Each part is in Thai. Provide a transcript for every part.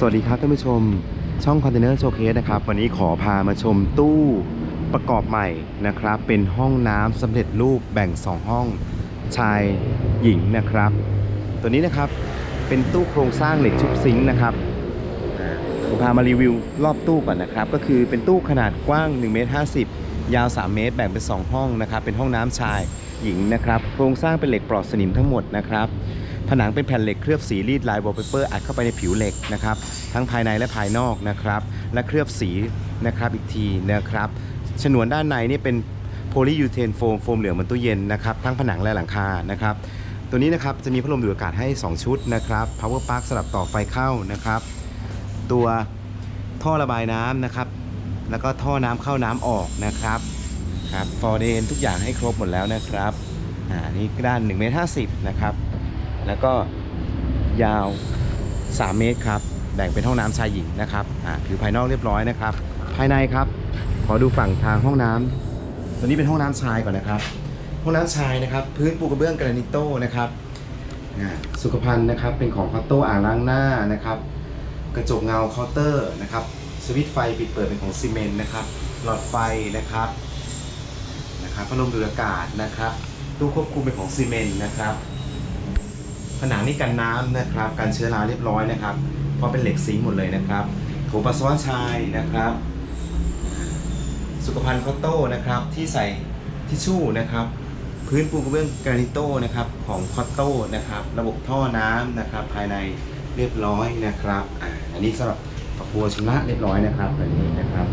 สวัสดีครับท่านผู้ชมช่องคอนเทนเนอร์โชว์เคสนะครับวันนี้ขอพามาชมตู้ประกอบใหม่นะครับ เป็นห้องน้ำสำเร็จรูปแบ่ง 2 ห้องชายหญิงนะครับ ตัวนี้นะครับเป็นตู้โครงสร้างเหล็กชุบซิงค์นะครับอ่าผมพามารีวิวรอบตู้ก่อนนะครับ ก็คือเป็นตู้ขนาดกว้าง1เมตร50 ยาว 3 เมตร แบ่งเป็น 2 ห้องนะครับ เป็นห้องน้ำชายหญิงนะครับ โครงสร้างเป็นเหล็กปลอดสนิมทั้งหมดนะครับ ผนังเป็นแผ่นเหล็กเคลือบสีรีดลายวอลเปเปอร์อัดเข้าไปในผิวเหล็กนะครับทั้งภายในและภายนอกนะครับและเคลือบสีนะครับอีกทีนะครับฉนวนด้านในนี่เป็นโพลียูเทนโฟมโฟมเหลืองเหมือนตู้เย็นนะครับทั้งผนังและหลังคานะครับตัวนี้นะครับจะมีพัดลมดูดอากาศให้ 2 ชุดนะครับ power plug สลับต่อไฟเข้านะครับ ตัวท่อระบายน้ำนะครับ แล้วก็ท่อน้ำเข้าน้ำออกนะครับครับฟอร์เดนทุกอย่างให้ครบหมดแล้วนะครับอ่านี่ด้าน1เมตร50นะครับ แล้วก็ยาว 3 เมตรครับ แบ่งเป็นห้องน้ำชายหญิงนะครับอ่าผิวภายนอกเรียบร้อยนะครับ ภายในครับ ขอดูฝั่งทางห้องน้ำตัวนี้เป็นห้องน้ำชายก่อนนะครับ ห้องน้ำชายนะครับ พื้นปูกระเบื้องกรานิโต้นะครับอ่าสุขภัณฑ์นะครับเป็นของคอตโต้อ่างล้างหน้านะครับ กระจกเงาเคาน์เตอร์นะครับสวิตช์ไฟปิดเปิดเป็นของซีเมนต์นะครับ หลอดไฟนะครับนะครับพัดลมดูดอากาศนะครับตู้ควบคุมเป็นของซีเมนต์นะครับ ผนังนี่กันน้ำนะครับกันเชื้อราเรียบร้อยนะครับ เพราะเป็นเหล็กซิงค์หมดเลยนะครับโถปัสสาวะชายนะครับ สุขภัณฑ์คอตโต้นะครับที่ใส่ทิชชู่นะครับ พื้นปูกระเบื้องกรานิโต้นะครับของคอตโต้นะครับ ระบบท่อน้ำนะครับ ภายในเรียบร้อยนะครับอันนี้สำหรับฝักบัวชำระเรียบร้อยนะครับอันนี้นะครับ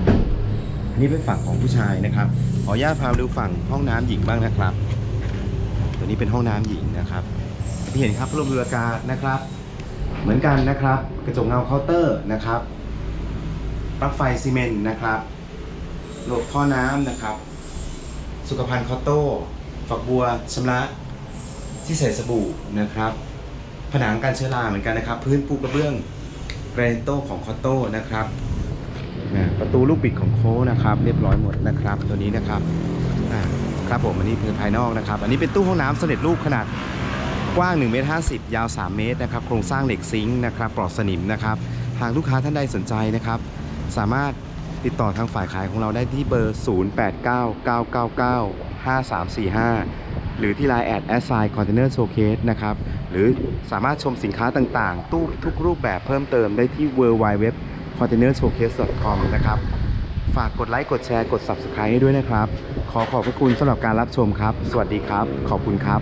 อันนี้เป็นฝั่งของผู้ชายนะครับขออนุญาตพามาดูฝั่งห้องน้ำหญิงบ้างนะครับ ตัวนี้เป็นห้องน้ำหญิงนะครับ ที่เห็นครับพัดลมดูดอากาศนะครับ เหมือนกันนะครับ กระจกเงาเคาน์เตอร์นะครับปลั๊กไฟซีเมนต์นะครับระบบท่อน้ำนะครับ สุขภัณฑ์คอโต้ฝักบัวชำระที่ใส่สบู่นะครับ ผนังการเชื้อราเหมือนกันนะครับ พื้นปูกระเบื้องแกรนิโต้ของคอโต้นะครับประตูลูกบิดของโค้นะครับ เรียบร้อยหมดนะครับ ตัวนี้นะครับครับผมอันนี้คือภายนอกนะครับ อันนี้เป็นตู้ห้องน้ำสำเร็จรูปขนาด กว้าง1เมตร50 ยาว 3 เมตรนะครับ โครงสร้างเหล็กซิงค์นะครับ ปลอดสนิมนะครับ หากลูกค้าท่านใดสนใจนะครับ สามารถติดต่อทางฝ่ายขายของเราได้ที่เบอร์ 0899995345 หรือที่ไลน์แอดแอสไซน์คอนเทนเนอร์โชเคสนะครับ หรือสามารถชมสินค้าต่างๆ ตู้ทุกรูปแบบเพิ่มเติมได้ที่ w w w c o n t a i n e r s h o w c a s e c o m นะครับ ฝากกดไลค์กดแชร์กด Subscribe ให้ด้วยนะครับ ขอขอบพระคุณสำหรับการรับชมครับ สวัสดีครับ ขอบคุณครับ